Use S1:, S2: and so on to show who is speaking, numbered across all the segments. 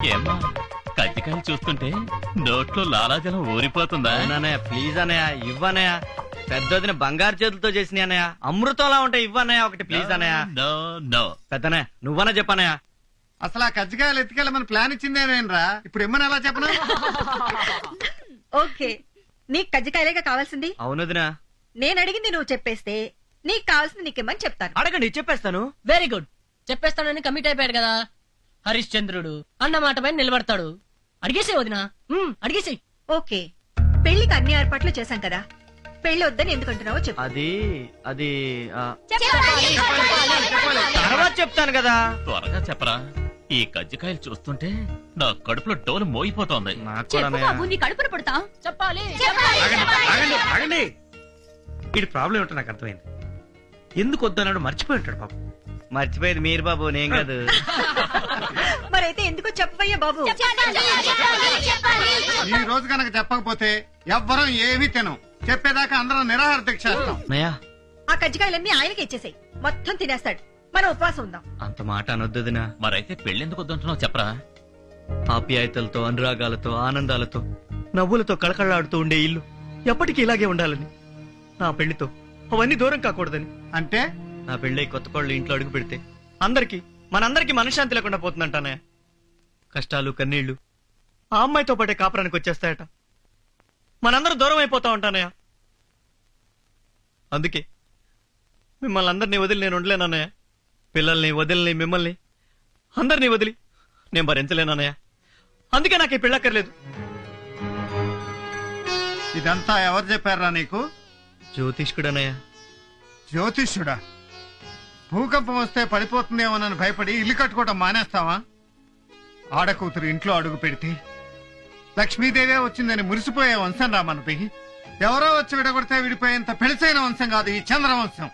S1: ఏమ్మా కజ్జికాయలు చూస్తుంటే నోట్లో లాలాజలం ఊరిపోతుందా?
S2: అవునన్నయ్య ప్లీజ్ అన్నయ్య ఇవ్వనయ్య పెద్దదిన బంగారు చేతులతో చేసిన అన్నయ్య. అమృతంలా ఉంటాయి ఇవ్వనయ్య ఒకటి ప్లీజ్ అన్నయ్య.
S1: No no.
S2: పెద్దనే నువ్వన్నా చెప్పనయ్య
S3: అసలు ఆ కజ్జికాయలు ఎత్తుకెళ్ళమని ప్లాన్ ఇచ్చిందేనేనరా ఇప్పుడు ఇమ్మని ఎలా చెప్పను?
S4: ఓకే. నీకు కజ్జికాయలేగా కావాల్సింది?
S2: అవునదినా
S4: నేను అడిగింది నువ్వు చెప్పేస్తే నీకు కావాల్సింది నీకేమని చెప్తాను.
S2: అడగండి చెప్పేస్తాను.
S5: వెరీ గుడ్ చెప్పేస్తానని కమిట్ అయిపోయాడు కదా. హరిశ్చంద్రుడు అన్న మాట పైన నిలబడతాడు. అడిగేసే వదినా. అడిగేసే
S4: ఓకే. పెళ్ళికి అన్ని ఏర్పాట్లు చేశాం కదా. పెళ్ళి వద్దని ఎందుకంటున్నావో చెప్పు.
S2: అది అది తర్వాత చెప్తాను కదా.
S1: త్వరగా చెప్పరా. ఈ కజ్జికాయలు చూస్తుంటే నా కడుపులో డోలు మోగిపోతోంది
S6: కడుపున పడతా?
S5: చెప్పాలి.
S7: ఆగండి ఆగండి వీడి ప్రాబ్లం ఏంటో నాకు అర్థమైంది. ఎందుకు వద్దన్నాడు? మర్చిపోయి ఉంటాడు పాపం.
S2: మర్చిపోయేది మీరు బాబు నేను కాదు.
S4: మరైతే ఎందుకో చెప్పవయ్యా బాబు.
S3: ఈ రోజు కనుక చెప్పకపోతే ఎవ్వరం ఏమీ తినం. చెప్పేదాకా అందరం నిరాహార దీక్ష చేస్తాం.
S2: అన్నయ్య
S4: ఆ కజ్జికాయలన్నీ ఆయనకి ఇచ్చేసాయి. మొత్తం తినేస్తాడు. మనం ఉపవాసం ఉందాం.
S2: అంత మాట అనొద్దుదినా
S1: మరైతే పెళ్ళెందుకు వద్దంటున్నావు చెప్పరా?
S2: ఆప్యాయతలతో అనురాగాలతో ఆనందాలతో నవ్వులతో కళకళలాడుతూ ఉండే ఇల్లు ఎప్పటికీ ఇలాగే ఉండాలని. నా పెళ్ళితో అవన్నీ దూరం కాకూడదని.
S3: అంటే?
S2: నా పెళ్ళై కొత్త కోళ్ళు ఇంట్లో అడుగు పెడితే అందరికి మనందరికి మనశ్శాంతి లేకుండా పోతుందంటానే. కష్టాలు కన్నీళ్ళు ఆ అమ్మాయితో పాటే కాపురానికి వచ్చేస్తాయట. మనందరూ దూరం అయిపోతా ఉంటానయ్య. అందుకే మిమ్మల్ని అందరినీ వదిలి నేను ఉండలేనన్నయ్య. పిల్లల్ని వదిలిని మిమ్మల్ని అందరినీ వదిలి నేను భరించలేనన్నయ్య. అందుకే నాకు ఈ పెళ్ళక్కర్లేదు.
S3: ఇదంతా ఎవరు చెప్పారా నీకు?
S2: జ్యోతిష్కుడనయ్య
S3: జ్యోతిష్యుడా? భూకంపం వస్తే పడిపోతుందేమోనని భయపడి ఇల్లు కట్టుకోవటం మానేస్తావా? ఆడకూతురు ఇంట్లో అడుగు పెడితే లక్ష్మీదేవే వచ్చిందని మురిసిపోయే వంశం రా మనపి ఎవరో వచ్చి విడగొడితే విడిపోయేంత పెళసైన వంశం కాదు ఈ చంద్రవంశం.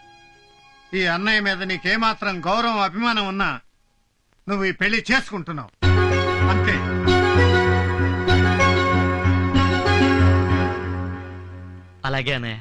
S3: ఈ అన్నయ్య మీద నీకేమాత్రం గౌరవం అభిమానం ఉన్నా నువ్వు ఈ పెళ్ళి చేసుకుంటున్నావు. అంతే.
S2: అలాగే అన్నయ్య.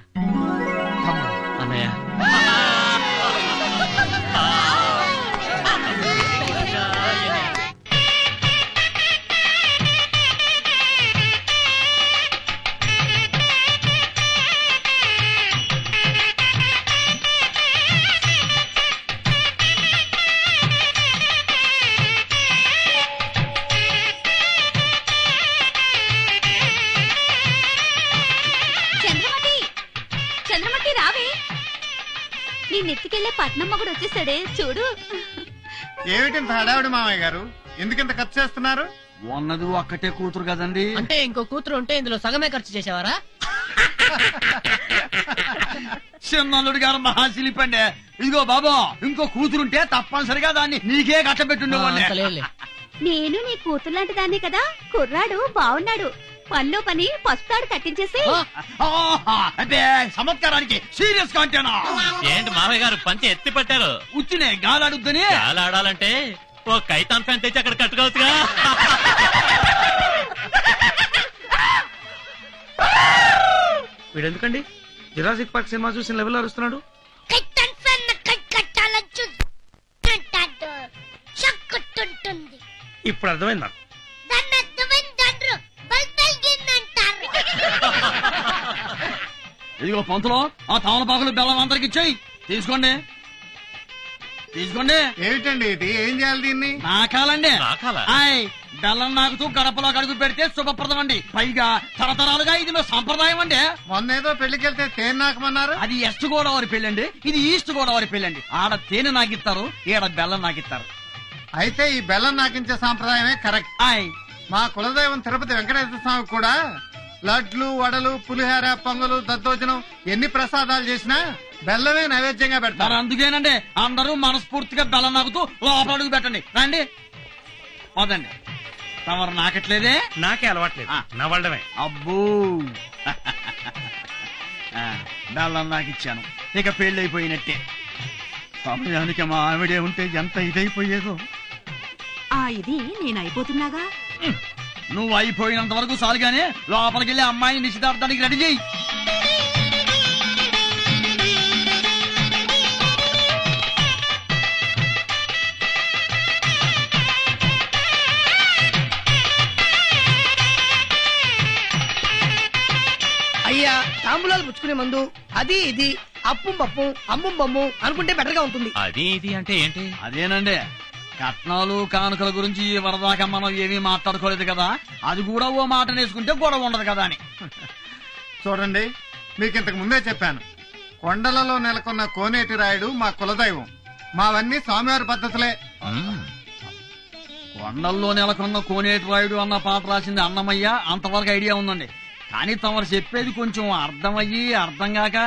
S6: నెత్తికెళ్ళే పట్నం మొగుడు వచ్చేసాడే చూడు.
S3: ఏమిటింత హడావిడి మామయ్య గారు? ఎందుకింత ఖర్చు చేస్తున్నారు?
S8: ఉన్నది ఒక్కటే కూతురు కదండి.
S5: అంటే ఇంకో కూతురు ఉంటే ఇందులో సగమే ఖర్చు చేసేవారా?
S8: చిన్నల్లుడు గారు మహాశిలిపండి ఇదిగో బాబా ఇంకో కూతురుంటే తప్పనిసరిగా దాన్ని నీకే కట్టబెట్టుండేవాడిని.
S5: అంత లేదులే.
S6: నేను నీ కూతురు లాంటి దాన్ని కదా కుర్రాడు బాగున్నాడు పనిలో పని పస్తాడు కట్టించేసి.
S8: చమత్కారానికి సీరియస్గా అంటేనా?
S1: ఏంటి మామయ్య గారు పంచి ఎత్తి పట్టారు?
S8: ఉచ్చినే గాలాడుద్దని.
S1: చాలా ఆడాలంటే ఓ కైతాన్ ఫ్యాన్ తెచ్చి అక్కడ కట్టుకోవచ్చుగా.
S7: వీడు ఎందుకండి జురాసిక్ పార్క్ సినిమా చూసిన లెవెల్ అరుస్తున్నాడు. ఇప్పుడు అర్థమైంది? నాకు
S8: ఇదిగో పంతులో ఆ తమలపాకులు బెల్లం అందరికి ఇచ్చేయి. తీసుకోండి. తీసుకోండి.
S3: ఏమిటండి ఇది? ఏం చేయాలి దీన్ని?
S8: నాకాలండి.
S1: నాకాలా?
S8: ఆయ్ బెల్లం నాకుతూ గడపలో అడుగు పెడితే శుభప్రదం అండి. పైగా తరతరాలుగా ఇది మా సంప్రదాయం అండి.
S3: మొన్న ఏదో పెళ్ళికెళ్తే తేను నాకమన్నారు?
S8: అది వెస్ట్ గోదావరి పెళ్ళండి. ఇది ఈస్ట్ గోదావరి పెళ్ళండి. ఆడ తేనె నాకిస్తారు ఈడ బెల్లం నాకిస్తారు.
S3: అయితే ఈ బెల్లం నాకించే సాంప్రదాయమే కరెక్ట్.
S8: ఆయ్.
S3: మా కులదైవం తిరుపతి వెంకటేశ్వర స్వామి కూడా లడ్లు వడలు పులిహార పొంగలు దద్దోజనం ఎన్ని ప్రసాదాలు చేసినా బెల్లమే నైవేద్యంగా
S8: మరి
S3: పెడతారు
S8: అందుకేనండి అందరూ మనస్ఫూర్తిగా బెల్లం నాకుతూ లోపల అడుగు పెట్టండి. రండి. వదండి తమరు నాకట్లేదే?
S7: నాకే అలవాట్లేదు.
S8: ఆ.
S7: నవ్వడమే.
S8: అబ్బో. ఆ, బెల్లం నాకు ఇచ్చాను. ఇక పెళ్ళైపోయినట్టే. సమయానికి మా ఆవిడే ఉంటే ఎంత ఇదైపోయేదో.
S6: ఆ ఇది నేను అయిపోతున్నాగా?
S8: నువ్వు అయిపోయినంత వరకు సాలుగానే లోపలికి వెళ్ళి అమ్మాయి నిశ్చితార్థానికి రెడీ చేయి.
S9: అయ్యా తాంబూలాలు పుచ్చుకునే మందు అది ఇది అప్పుం బప్పు అమ్మం బమ్ము అనుకుంటే బెటర్గా ఉంటుంది.
S1: అది ఇది అంటే ఏంటి?
S8: అదేనండి. కట్నాలు కానుకల గురించి వరదాకా మనం ఏమీ మాట్లాడుకోలేదు కదా. అది కూడా ఓ మాట నేసుకుంటే గొడవ ఉండదు కదా అని.
S3: చూడండి మీకు ఇంతకు ముందే చెప్పాను. కొండలలో నెలకొన్న కోనేటి రాయుడు మా కులదైవం. మావన్నీ స్వామివారి పద్ధతులే.
S8: కొండల్లో నెలకొన్న కోనేటి రాయుడు అన్న పాట రాసింది అన్నమయ్య అంతవరకు ఐడియా ఉందండి. కానీ తమరు చెప్పేది కొంచెం అర్థమయ్యి అర్థం కాక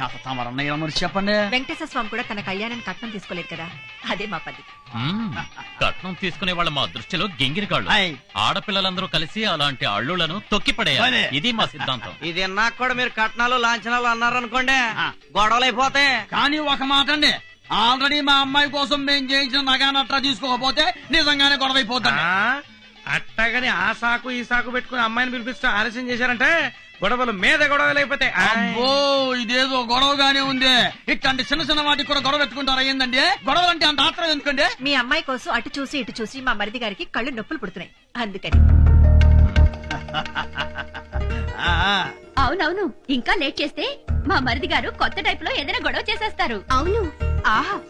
S8: కథ తమరన్నయ్య మరి చెప్పండి.
S4: వెంకటేశ్వర స్వామి కూడా తన కళ్యాణాన్ని కట్నం తీసుకోలేదు కదా. అదే మా పద్ధతి.
S1: మ్మ్. కట్నం తీసుకునే వాళ్ళ మా దృష్టిలో గింగిరి కాళ్ళు.
S8: ఆయ్.
S1: ఆడపిల్లలందరూ కలిసి అలాంటి అల్లులను తొక్కిపడేయాలి. ఇది మా సిద్ధాంతం.
S2: ఇది నాకు కూడా మీరు కట్నాలు లాంఛనాలు అన్నారనుకోండి
S8: ఆ.
S2: గొడవలు అయిపోతాయి.
S8: కానీ ఒక మాట అండి. ఆల్రెడీ మా అమ్మాయి కోసం మేము చేయించిన నగానట్రా తీసుకోకపోతే నిజంగానే గొడవ అయిపోతాడు
S7: ఆ, అట్టగాని ఆ సాకు ఈ సాకు పెట్టుకుని అమ్మాయిని పిలిపిస్తూ ఆలస్యం చేశారంటే గొడవలు మీద గొడవలు అయిపోతాయి.
S8: అబ్బో ఇదేదో గొడవగానే ఉంది. ఇట్లాంటి చిన్న చిన్న వాటికి కూడా గొడవ పెట్టుకుంటారా ఏందండి గొడవలు అంటే అంత ఆత్రం ఎందుకండి?
S4: మీ అమ్మాయి కోసం అటు చూసి ఇటు చూసి మా మరిది గారికి కళ్ళు నొప్పులు పుడుతున్నాయి. అందుకని.
S6: అవునవును. ఇంకా లేట్ చేస్తే మా మరిది గారు కొత్త టైప్లో ఏదైనా గొడవ చేసేస్తారు. అవును.
S4: ఆహా.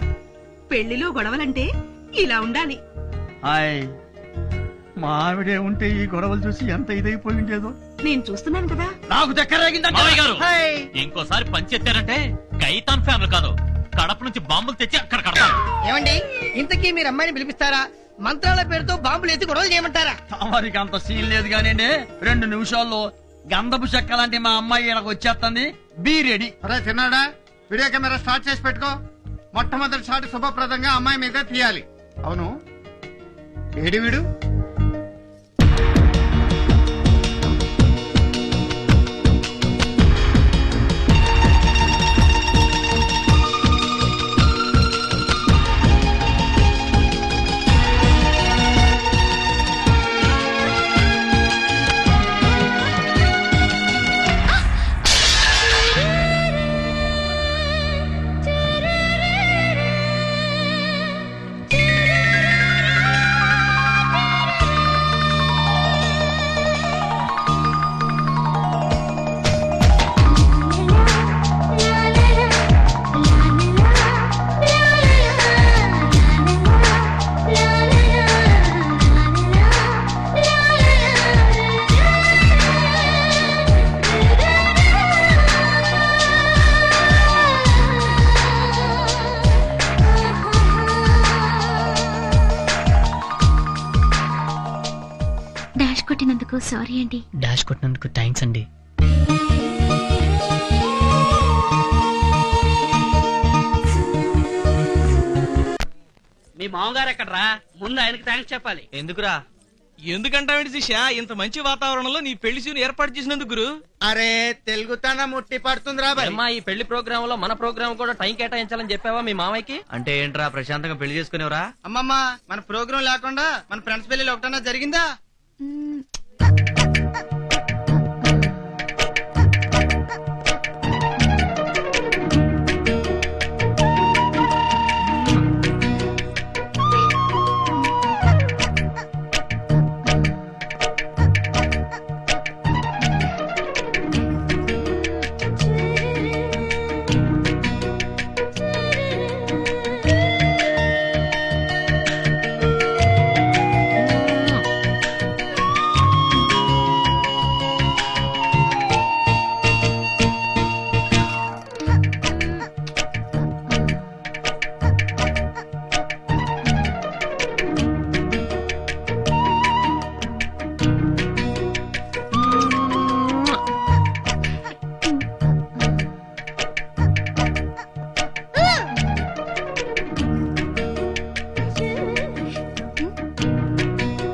S4: పెళ్ళిలో గొడవలంటే ఇలా ఉండాలి.
S8: హాయ్. మా ఆవిడే ఉంటే ఈ గొడవలు చూసి ఎంత ఇదైపోయి ఉండేదో?
S4: నేను చూస్తున్నాను కదా.
S8: నాకు దగ్గరేగిందంటే
S1: గారు ఇంకోసారి పంచెత్తారంటే కైతాన్ ఫ్యామిలీ కాదు. కడప నుంచి బాంబులు తెచ్చి అక్కడ కడతాను
S9: ఏమండి ఇంతకీ మీరు అమ్మాయిని పిలిపిస్తారా? మంత్రాల పేరుతో బాంబులు ఎత్తి గొడవలు చేయమంటారా?
S8: తమరికి అంత సీన్ లేదు కానివ్వండి రెండు నిమిషాల్లో గంధపు చెక్క లాంటి మా అమ్మాయి ఈడకు వచ్చేస్తుంది. Be ready.
S3: అరే చిన్నాడా వీడియో కెమెరా స్టార్ట్ చేసి పెట్టుకో. మొట్టమొదటి షాట్ శుభప్రదంగా అమ్మాయి మీద తీయాలి. అవును. ఏడి వీడు?
S6: డాష్ కొట్టినందుకు సారీ అండి.
S5: డాష్ కొట్టినందుకు థ్యాంక్స్ అండి.
S9: మీ మామగారు ఎక్కడరా? ముందు ఆయనకి థ్యాంక్స్ చెప్పాలి.
S2: ఎందుకురా? ఎందుకంటావేంటి శిష్య? ఇంత మంచి వాతావరణంలో నీ పెళ్ళి సీన్ ఏర్పాటు చేసినందుకు గురు.
S3: అరే తెలుగుతనం ముట్టి పడుతుందిరా
S5: అమ్మా ఈ పెళ్ళి ప్రోగ్రామ్లో మన ప్రోగ్రామ్ కూడా టైం కేటాయించాలని చెప్పావా మీ మామయ్యకి?
S2: అంటే ఏంట్రా ప్రశాంతంగా పెళ్ళి చేసుకునేవరా?
S9: అమ్మమ్మ మన ప్రోగ్రాం లేకుండా మన ఫ్రెండ్స్ పెళ్ళి ఒకటన్నా జరిగిందా?
S6: 嗯。